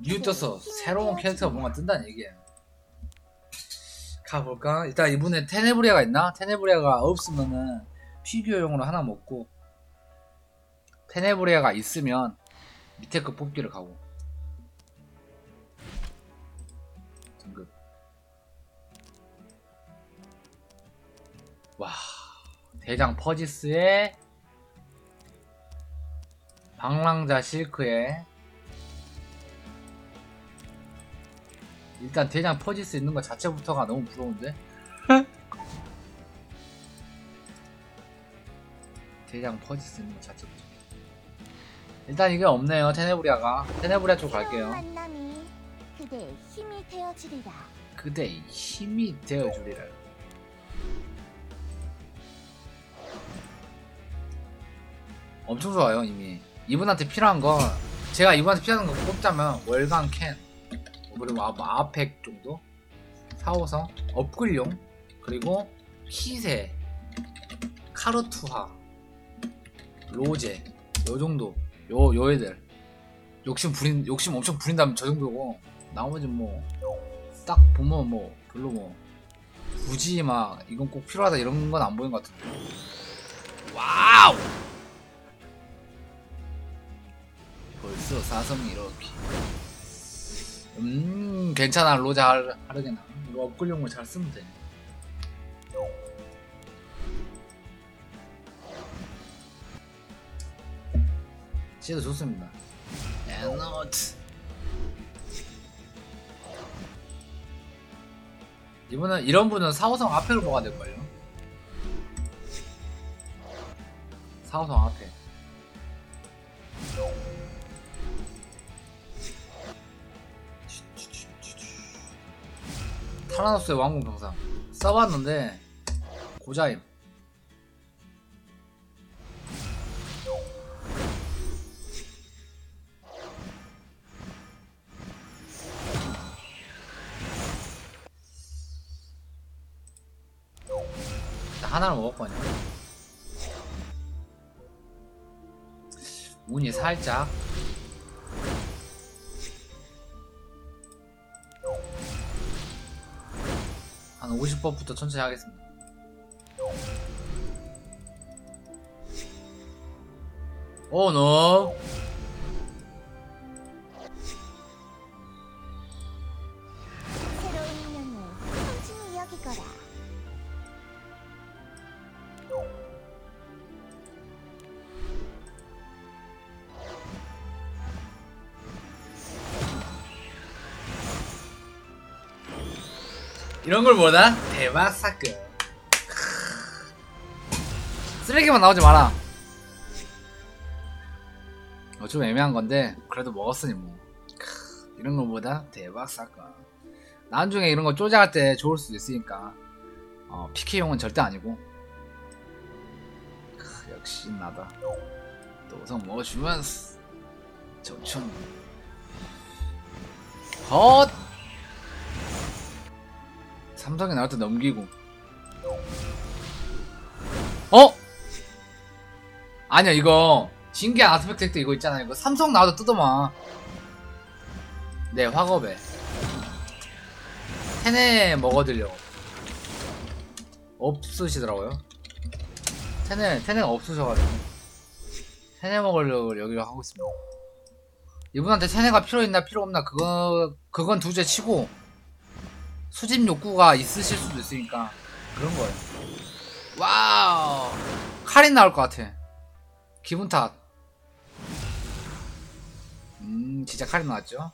뉴 떠서 새로운 캐릭터가 뭔가 뜬다는 얘기예요. 가볼까? 일단 이번에 테네브리아가 있나? 테네브리아가 없으면은 피규어용으로 하나 먹고 테네브리아가 있으면 밑에 거 뽑기를 가고 등급 와 대장 퍼지스의 방랑자 실크에 일단 대장 퍼지스 있는 것 자체부터가 너무 부러운데? 대장 퍼지스 있는 것 자체부터. 일단 이게 없네요 테네브리아가. 테네브리아 쪽 갈게요. 만남이 그대의 힘이 되어주리라. 그대의 힘이 되어주리라. 엄청 좋아요 이미. 이분한테 필요한 건 제가 이분한테 필요한 거 꼽자면 월간 캔 그리고 아, 아펙 정도? 4호성 업글용 그리고 키세 카르투하 로제 요 정도. 요, 요 애들. 욕심 부린 욕심 엄청 부린다면 저 정도고 나머지 뭐 딱 보면 뭐 별로 뭐 굳이 막 이건 꼭 필요하다 이런 건 안 보이는 것 같은데. 와우! 벌써 사성이 이렇게 음 괜찮아. 로자 하르, 하르게나. 이거 업글용을 잘 쓰면 돼. 진짜 좋습니다. 에너트 이분은 이런 분은 4호성 앞에로 먹어야 될걸요. 4호성 앞에 타라노스의 왕궁 병상 써봤는데 고자임. 하나를 먹었거든요 운이 살짝 한 50법부터 천천히 하겠습니다. 오, 노. 새 이런 걸 뭐다? 대박 사건. 쓰레기만 나오지 마라. 어, 좀 애매한 건데, 그래도 먹었으니 뭐. 크, 이런 걸 뭐다? 대박 사건. 나중에 이런 거 쪼작할 때 좋을 수도 있으니까. 어, PK용은 절대 아니고. 크, 역시 나다. 또 우선 먹어주면서. 좋죠. 헛! 삼성이 나올 때 넘기고. 어? 아니야, 이거. 신기한 아스펙트 이거 있잖아. 이거 삼성 나와도 뜯어마. 네, 화겁에. 테네 먹어드려고. 없으시더라고요. 테네, 테네가 없으셔가지고. 테네 먹으려고 여기로 하고 있습니다. 이분한테 테네가 필요 있나 필요 없나 그거, 그건 두째 치고. 수집 욕구가 있으실 수도 있으니까 그런 거예요. 와우 카린 나올 것 같아. 기분 탓. 음 진짜 카린 나왔죠?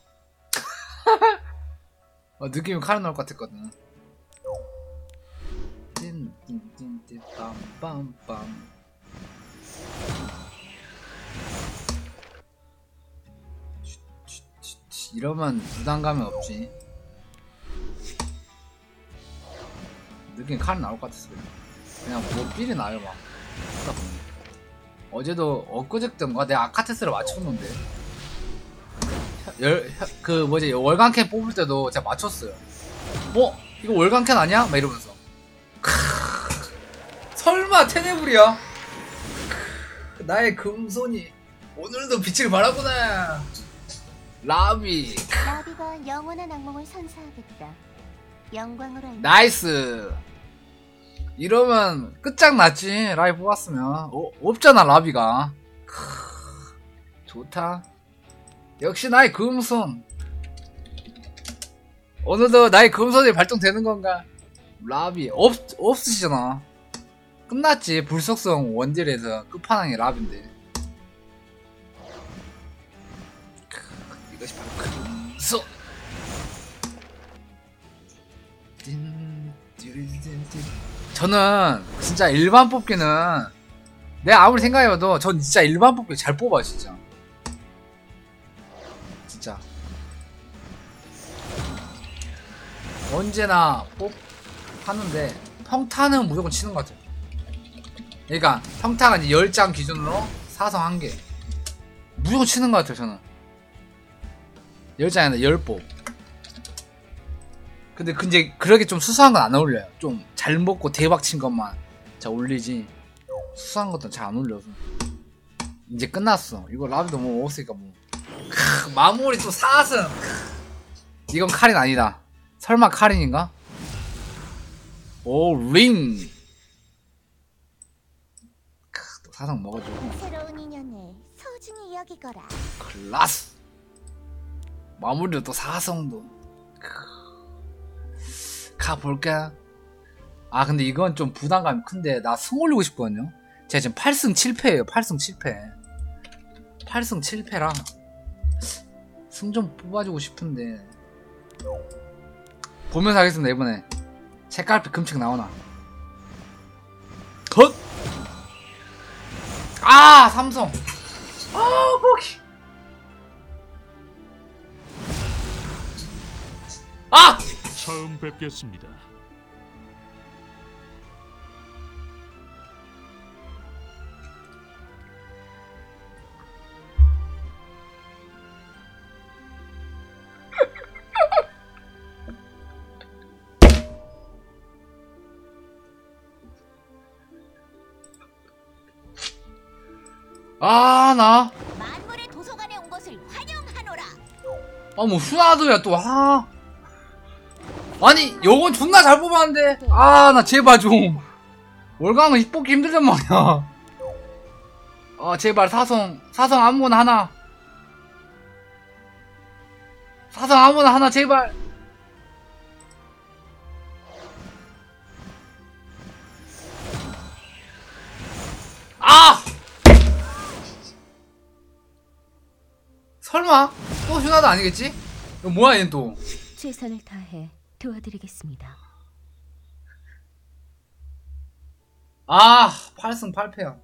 어, 느낌이 카린 나올 것 같았거든. 빰빰빰 이러면 부담감이 없지. 느낌 칼 나올 것 같았어 그냥 뭐 삘이 나요 막. 어제도 엊그저께인가? 내가 아카테스를 맞췄는데. 열, 그 뭐지? 월간캔 뽑을 때도 제가 맞췄어요. 어? 이거 월간캔 아니야? 막 이러면서. 크으, 설마 테네블이야? 크으, 나의 금손이 오늘도 빛을 발하구나. 라비. 나비가 영원한 악몽을 선사하겠다. 영광으로 나이스 이러면 끝장났지 라이 뽑았으면. 어, 없잖아 라비가. 크, 좋다. 역시 나의 금손. 어느덧 나의 금손이 발동되는 건가? 라비 없, 없으시잖아. 끝났지 불속성 원딜에서 끝판왕이 라비인데. 크, 이것이 바로 금손. 띵, 띠리리띵띵. 저는 진짜 일반 뽑기는 내가 아무리 생각해봐도 전 진짜 일반 뽑기 잘 뽑아 진짜. 진짜. 언제나 뽑 하는데 평타는 무조건 치는 것 같아요. 그러니까 평타가 이제 10장 기준으로 사성 1개. 무조건 치는 것 같아요 저는. 10장이 아니라 10뽑. 근데 근데 그렇게 좀 수수한 건 안 어울려요. 좀 잘 먹고 대박 친 것만 자 올리지. 수수한 것도 잘 안 올려서. 이제 끝났어. 이거 라비도 뭐 먹었으니까 뭐. 크, 마무리 또 4승. 이건 카린 아니다. 설마 카린인가? 오 링. 크, 또 4승 먹어주고. 새로운 인연을 소중히 여기거라. 클라스. 마무리로 또 4성도. 가볼까? 아, 근데 이건 좀 부담감이 큰데, 나 승 올리고 싶거든요? 제가 지금 8승 7패예요 8승 7패. 8승 7패라. 승 좀 뽑아주고 싶은데. 보면서 하겠습니다, 이번에. 색깔피 금책 나오나. 컷! 아, 삼성! 아, 보기! 아! 처음 뵙겠습니다. 아, 나. 만물의 도서관에 온 것을 환영하노라. 아, 뭐, 후나도야, 또, 아. 아니, 요건 존나 잘 뽑았는데. 아, 나 제발 좀. 월강은 뽑기 힘들단 말이야. 아, 제발, 사성, 사성 아무거나 하나. 사성 아무거나 하나, 제발. 아! 설마? 또 휴나도 아니겠지? 이거 뭐야, 얘는 또. 최선을 다해 도와드리겠습니다. 아, 8승 8패야.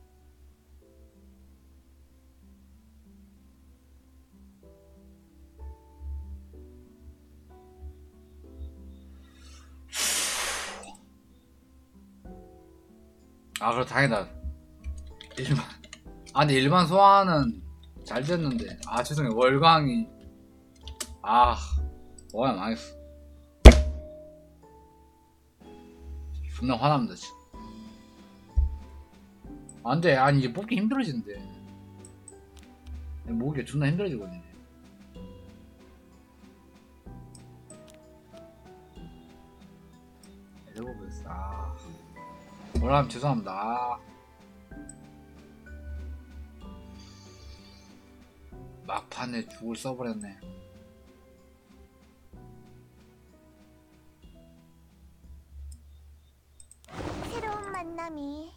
아, 그래, 다행이다. 일반. 아, 근데 일반 소화는 잘 됐는데. 아, 죄송해요. 월광이. 아, 뭐야, 망했어. 존나 화납니다, 지금. 안 돼. 아니, 이제 뽑기 힘들어지는데. 목이 존나 힘들어지거든요. 해보겠어. 아. 뭐라면 죄송합니다. 막판에 죽을 써버렸네. 새로운 만남이